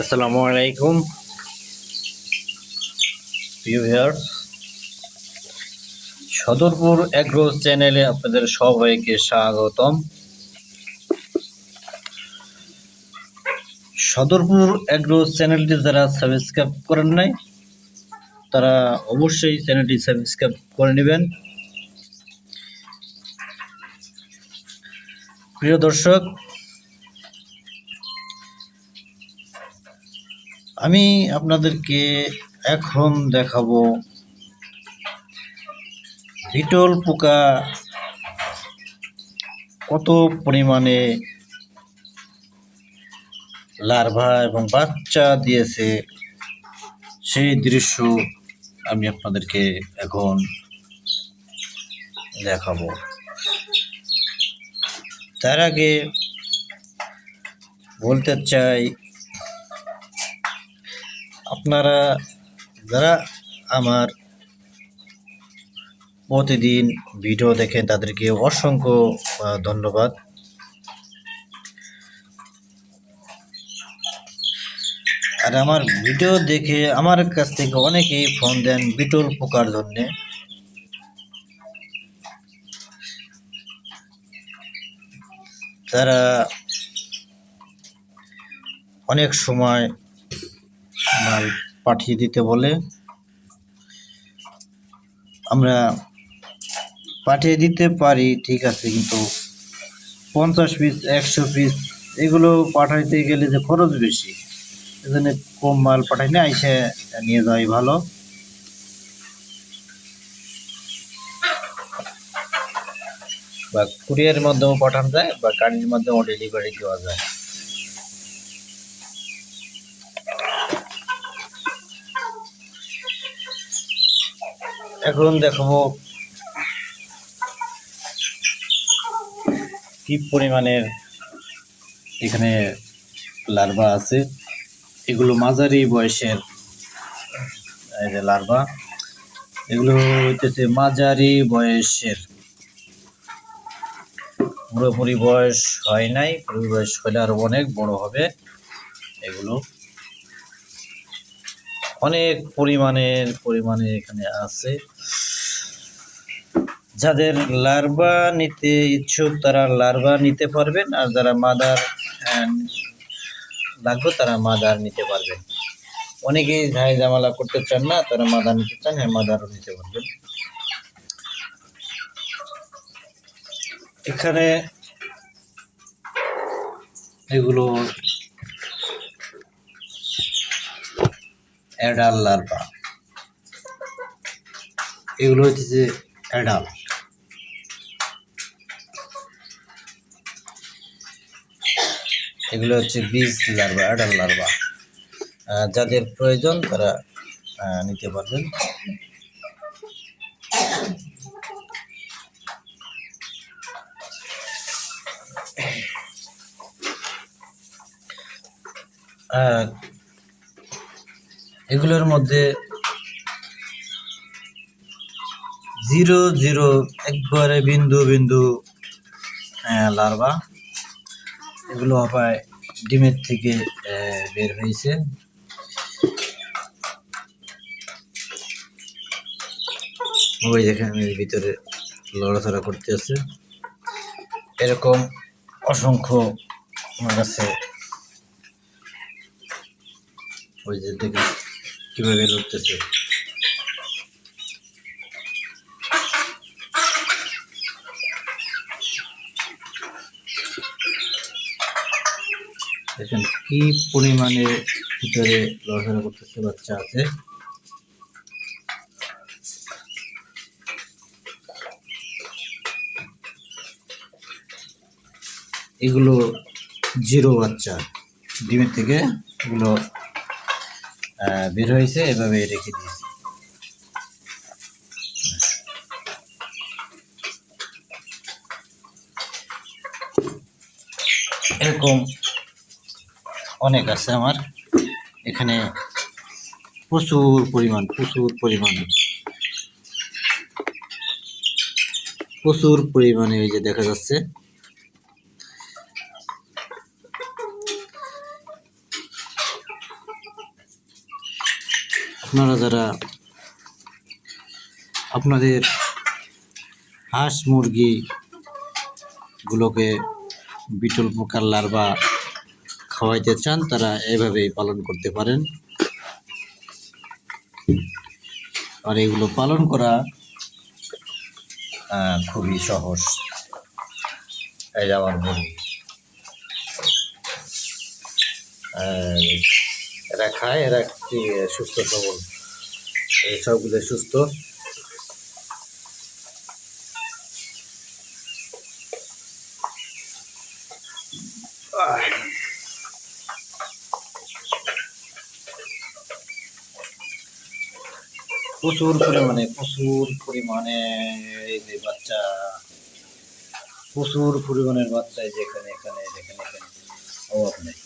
আসসালামু আলাইকুম। Viewers Sadarpur agro চ্যানেলে আপনাদের সবাইকে স্বাগতম। সদরপুর অ্যাগ্রো চ্যানেলটি যারা সাবস্ক্রাইব করেন নাই, তারা অবশ্যই চ্যানেলটি সাবস্ক্রাইব করে নেবেন। প্রিয় দর্শক আমি আপনাদেরকে এখন দেখাবো বিটল পোকা কত পরিমাণে লার্ভা এবং বাচ্চা দিয়েছে সেই দৃশ্য আমি আপনাদেরকে এখন দেখাবো। তার আগে বলতে চাই আপনারা যারা আমার প্রতিদিন ভিডিও দেখেন তাদেরকে অসংখ্য ধন্যবাদ। আর আমার ভিডিও দেখে আমার কাছ থেকে অনেকেই ফোন দেন বিটল পোকার জন্যে। তারা অনেক সময় পাঠিয়ে দিতে বলে। আমরা পাঠিয়ে দিতে পারি, ঠিক আছে, কিন্তু পঞ্চাশ পিস একশো পিস এগুলো পাঠাইতে গেলে যে খরচ বেশি, এজন্য কম মাল পাঠাই না এসে নিয়ে যাওয়াই ভালো। বা কুরিয়ারের মাধ্যমেও পাঠানো যায় বা গাড়ির মাধ্যমেও ডেলিভারি দেওয়া যায়। এখন দেখাবো কি পরিমাণের এখানে লার্ভা আছে। এগুলো মাঝারি বয়সের লার্ভা। এগুলো হইতেছে মাঝারি বয়সের। পুরোপুরি বয়স হয় নাই, পুরোপুরি বয়স হলে আরও অনেক বড় হবে এগুলো। অনেক পরিমাণের পরিমাণে এখানে আছে। যাদের লার্ভা নিতে ইচ্ছুক তারা লার্ভা নিতে পারবেন, আর যারা মাদার লাগবে তারা মাদার নিতে পারবেন। অনেকেই ঝাই জামালা করতে চান না, তারা মাদার নিতে চান হ্যাঁ মাদারও নিতে পারবেন। এখানে এগুলো অ্যাডাল লার্ভা এগুলো হচ্ছে অ্যাডাল এগুলো হচ্ছে বীজ লার্ভা অ্যাডাল লার্ভা। যাদের প্রয়োজন তারা নিতে পারবেন। আর এগুলোর মধ্যে জিরো জিরো একবারে বিন্দু বিন্দু লার্ভা। এগুলো আবার ডিমের থেকে বের হয়েছে। ওই এর ভিতরে লড়াচড়া করতে আছে। এরকম অসংখ্য আমার কাছে ওই যে দেখেন। কীভাবে লড়তেছে? দেখেন, কি পরিমাণে ভিতরে লড়াচড়া করতেছে বাচ্চা আছে। এগুলো জিরো বাচ্চা। ডিমের থেকে এগুলো বের হয়েছে, এভাবে রেখে দিয়েছি। এরকম অনেক আছে আমার। এখানে প্রচুর পরিমাণ প্রচুর পরিমাণ। প্রচুর পরিমাণে এই যে দেখা যাচ্ছে। আপনারা যারা আপনাদের হাঁস মুরগি গুলোকে বিটল পোকার লার্ভা খাওয়াইতে চান, তারা এভাবেই পালন করতে পারেন। আর এগুলো পালন করা খুবই সহজ। এই যে আমার মুরগি। এরা খায়, এরা সুস্থ সবল? এই সবগুলো সুস্থ। প্রচুর পরিমাণে প্রচুর পরিমাণে এই যে বাচ্চা, প্রচুর পরিমাণের বাচ্চা যেখানে এখানে এখানে এখানে। অভাব নেই।